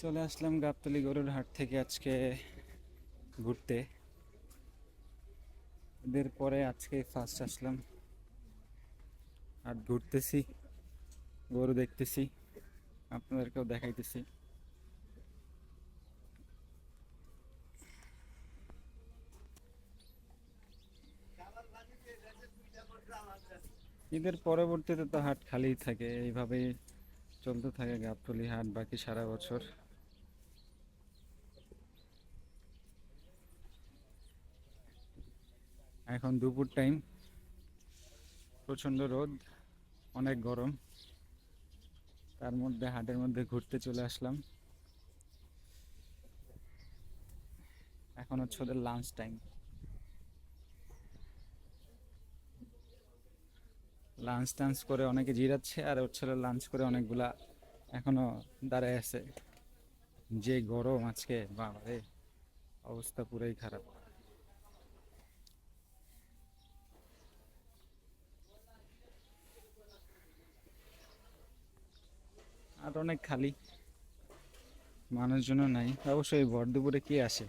চলে আসলাম গাবতলি গরুর হাট থেকে আজকে ঘুরতে। এদের পরে আজকে ফার্স্ট আসলাম। আর ঘুরতেছি, গরু দেখতেছি, আপনাদেরকেও দেখাইতেছি। ঈদের পরবর্তীতে তো হাট খালিই থাকে, এইভাবেই চলতে থাকে গাবতলি হাট বাকি সারা বছর। এখন দুপুর টাইম। প্রচণ্ড রোদ, অনেক গরম। তার মধ্যে হাটের মধ্যে ঘুরতে চলে আসলাম। এখন হচ্ছে ওদের লাঞ্চ টাইম লাঞ্চ টাঞ্চ করে অনেকে জিরাচ্ছে আর হচ্ছে লাঞ্চ করে অনেকগুলা এখনও দাঁড়ায় আছে। যে গরম আজকে বাবারে অবস্থা পুরাই খারাপ। আর অনেক খালি, মানুষজনও নাই। অবশ্যই ভর দুপুরে কে আসে?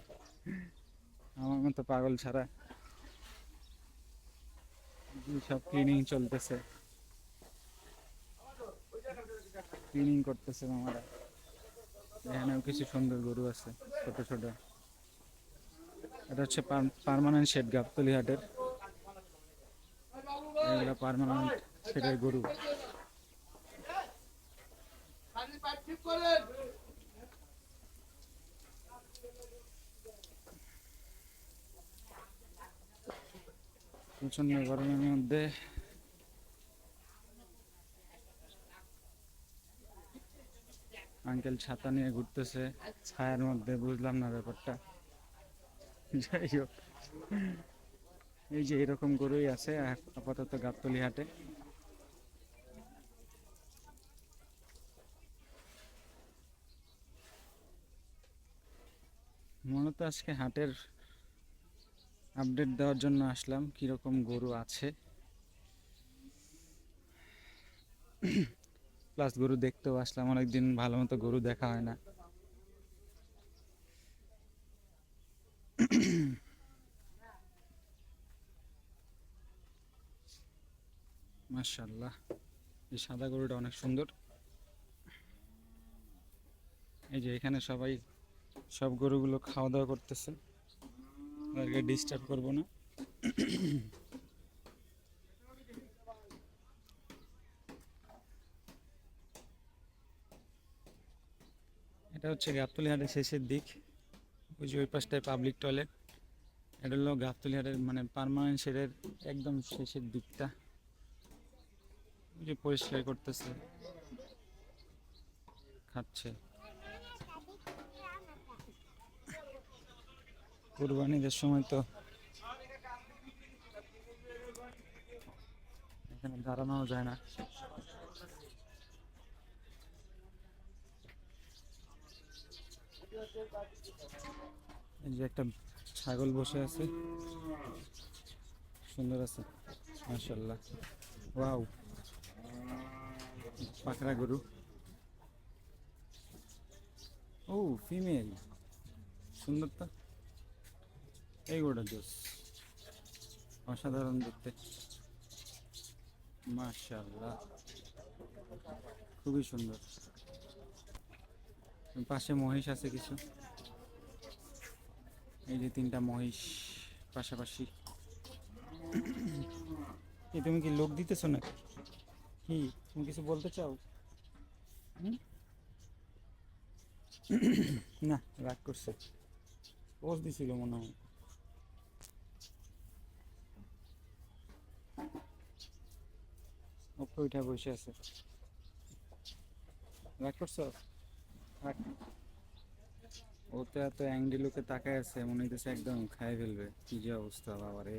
আমার মতো পাগল ছাড়া সব ক্লিনিং চলতেছে। ক্লিনিং করতেছে মামারা। এখানেও কিছু সুন্দর গরু আছে, ছোট ছোট। এটা হচ্ছে পার্মানেন্ট শেড গাবতলি হাটের। এগুলো পার্মানেন্ট শেডের গরু। প্রচণ্ড গরমের মধ্যে। আঙ্কেল ছাতা নিয়ে ঘুরতেছে। ছায়ার মধ্যে, বুঝলাম না ব্যাপারটা। যাই হোক। এই যে এরকম গরুই আছে আপাতত গাবতলি হাটে। মূলত আজকে হাটের আপডেট দেওয়ার জন্য আসলাম, কীরকম গরু আছে। প্লাস গরু দেখতেও আসলাম, অনেকদিন ভালো মতো গরু দেখা হয় না। মাশাল্লাহ এই সাদা গরুটা অনেক সুন্দর। এই যে এখানে সবাই সব গরুগুলো খাওয়া দাওয়া করতেছে। তাদেরকে ডিস্টার্ব করব না। এটা হচ্ছে গাবতলি হাটের শেষের দিক। ওই যে ওই পাশটায় পাবলিক টয়লেট এটা হলো গাবতলি হাটের মানে পারমানেন্ট শেডের একদম শেষের দিকটা। ওই যে পরিষ্কার করতেছে। খাচ্ছে। কুরবানিদের সময় তো এখানে দাঁড়ানো যায় না। এই যে একটা ছাগল বসে আছে। সুন্দর আছে মাশাল্লাহ ওয়াও। পাকড়া গরু। ও ফিমেল। সুন্দর তো। এই গোটা জোস। অসাধারণ দেখতে। মাশাল্লাহ খুবই সুন্দর। পাশে মহিষ আছে কিছু। এই যে তিনটা মহিষ পাশাপাশি। এই তুমি কি লোক দিতেছো নাকি? কি? তুমি কিছু বলতে চাও? না, রাগ করছে। পোজ দিছিল মনে হয়। ওপরে উঠে বসে আছে। রাগ করছ? রাগ ও তো এত অ্যাংডি লোকে তাকায় আছে, মনে হইতেছে একদম খাই ফেলবে। কি যে অবস্থা বাবা রে